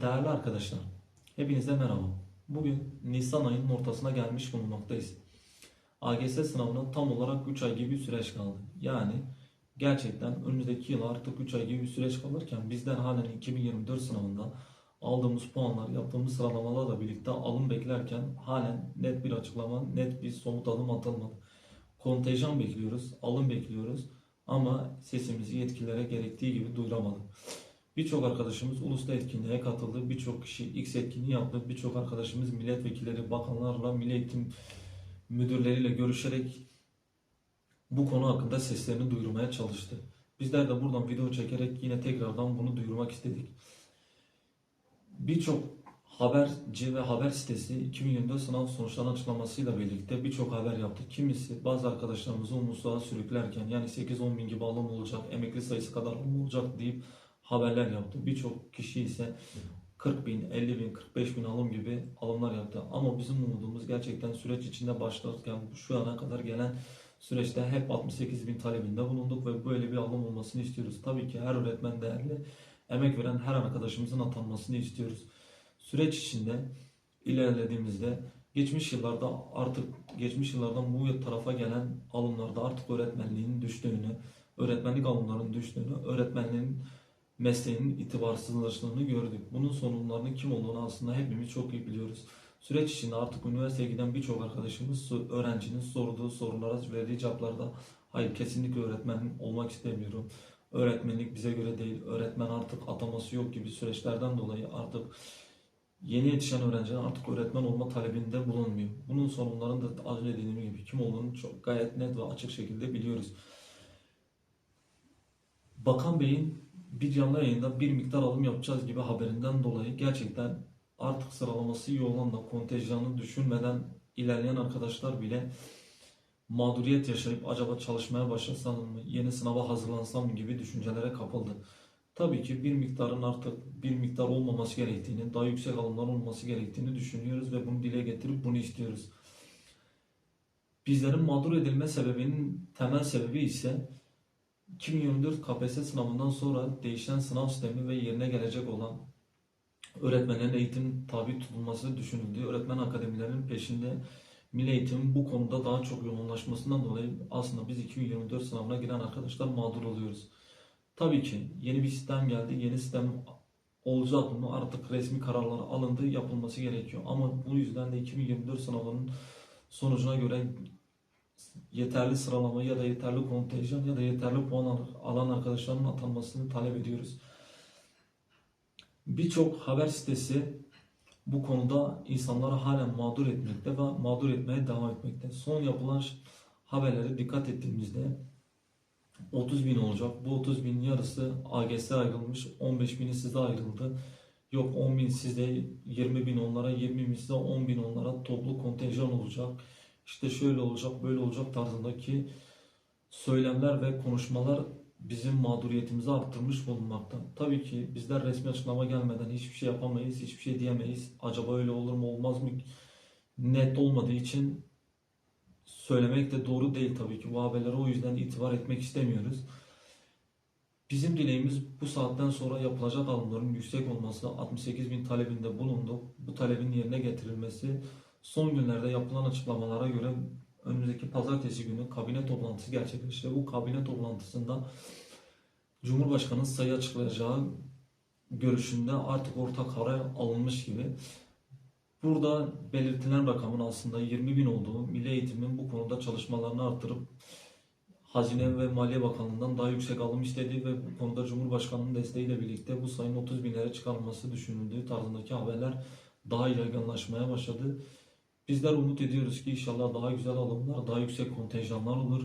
Değerli arkadaşlar, hepinize merhaba. Bugün Nisan ayının ortasına gelmiş bulunmaktayız. AGS sınavına tam olarak 3 ay gibi bir süreç kaldı. Yani gerçekten önümüzdeki yıl artık 3 ay gibi bir süreç kalırken bizler halen 2024 sınavında aldığımız puanlar, yaptığımız sıralamalarla birlikte alım beklerken halen net bir açıklama, net bir somut adım atılmadı. Kontenjan bekliyoruz, alım bekliyoruz ama sesimizi yetkililere gerektiği gibi duyuramadık. Birçok arkadaşımız ulusal etkinliğe katıldı. Birçok kişi X etkinliği yaptı. Birçok arkadaşımız milletvekilleri, bakanlarla, milli eğitim müdürleriyle görüşerek bu konu hakkında seslerini duyurmaya çalıştı. Bizler de buradan video çekerek yine tekrardan bunu duyurmak istedik. Birçok haberci ve haber sitesi 2024 sınav sonuçlarının açıklamasıyla birlikte birçok haber yaptı. Kimisi bazı arkadaşlarımızı umutsuzluğa sürüklerken yani 8-10 bin gibi alım olacak, emekli sayısı kadar alım olacak deyip haberler yaptı. Birçok kişi ise 40 bin, 50 bin, 45 bin alım gibi alımlar yaptı. Ama bizim umudumuz gerçekten süreç içinde başlarken şu ana kadar gelen süreçte hep 68 bin talebinde bulunduk ve böyle bir alım olmasını istiyoruz. Tabii ki her öğretmen değerli, emek veren her arkadaşımızın atanmasını istiyoruz. Süreç içinde ilerlediğimizde geçmiş yıllarda artık geçmiş yıllardan bu tarafa gelen alımlarda artık öğretmenliğin düştüğünü, öğretmenlik alımlarının düştüğünü, öğretmenliğin mesleğinin itibarsızlaştığını gördük. Bunun sorunlarının kim olduğunu aslında hepimiz çok iyi biliyoruz. Süreç içinde artık üniversiteye giden birçok arkadaşımız öğrencinin sorduğu sorulara verdiği cevaplarda hayır kesinlikle öğretmen olmak istemiyorum. Öğretmenlik bize göre değil. Öğretmen artık ataması yok gibi süreçlerden dolayı artık yeni yetişen öğrenciler artık öğretmen olma talebinde bulunmuyor. Bunun sorunlarını da az önce dediğim gibi kim olduğunu çok gayet net ve açık şekilde biliyoruz. Bakan Bey'in bir canlı yayında bir miktar alım yapacağız gibi haberinden dolayı gerçekten artık sıralaması iyi olan da kontenjanı düşünmeden ilerleyen arkadaşlar bile mağduriyet yaşayıp acaba çalışmaya başlasam mı, yeni sınava hazırlansam mı gibi düşüncelere kapıldı. Tabii ki bir miktarın artık bir miktar olmaması gerektiğini, daha yüksek alımlar olması gerektiğini düşünüyoruz ve bunu dile getirip bunu istiyoruz. Bizlerin mağdur edilme sebebinin temel sebebi ise 2024 KPSS sınavından sonra değişen sınav sistemi ve yerine gelecek olan öğretmenlerin eğitim tabi tutulması düşünüldü. Öğretmen akademilerinin peşinde Milli Eğitim bu konuda daha çok yoğunlaşmasından dolayı aslında biz 2024 sınavına giren arkadaşlar mağdur oluyoruz. Tabii ki yeni bir sistem geldi. Yeni sistem olacak mı? Artık resmi kararlar alındı, yapılması gerekiyor. Ama bu yüzden de 2024 sınavının sonucuna göre yeterli sıralama ya da yeterli kontenjan ya da yeterli puan alan arkadaşların atanmasını talep ediyoruz. Birçok haber sitesi bu konuda insanları halen mağdur etmekte ve mağdur etmeye devam etmekte. Son yapılan haberlere dikkat ettiğimizde 30 bin olacak. Bu 30 binin yarısı AGS ayrılmış. 15 bini size ayrıldı. Yok 10 bin sizde 20 bin onlara 20 bin size 10 bin onlara toplu kontenjan olacak. İşte şöyle olacak böyle olacak tarzındaki söylemler ve konuşmalar bizim mağduriyetimizi arttırmış bulunmakta. Tabii ki bizler resmi açıklama gelmeden hiçbir şey yapamayız, hiçbir şey diyemeyiz. Acaba öyle olur mu olmaz mı? Net olmadığı için söylemek de doğru değil tabii ki. Bu haberlere o yüzden itibar etmek istemiyoruz. Bizim dileğimiz bu saatten sonra yapılacak alımların yüksek olması, 68 bin talebinde bulunduk. Bu talebin yerine getirilmesi, son günlerde yapılan açıklamalara göre önümüzdeki pazartesi günü kabine toplantısı gerçekleşti. Bu kabine toplantısında Cumhurbaşkanı sayı açıklayacağı görüşünde artık ortak karar alınmış gibi. Burada belirtilen rakamın aslında 20 bin olduğu, Milli Eğitim'in bu konuda çalışmalarını arttırıp Hazine ve Maliye Bakanlığı'ndan daha yüksek alım istediği ve bu konuda Cumhurbaşkanı'nın desteğiyle birlikte bu sayının 30 binlere çıkarılması düşünüldüğü tarzındaki haberler daha yaygınlaşmaya başladı. Bizler umut ediyoruz ki inşallah daha güzel alımlar, daha yüksek kontenjanlar olur.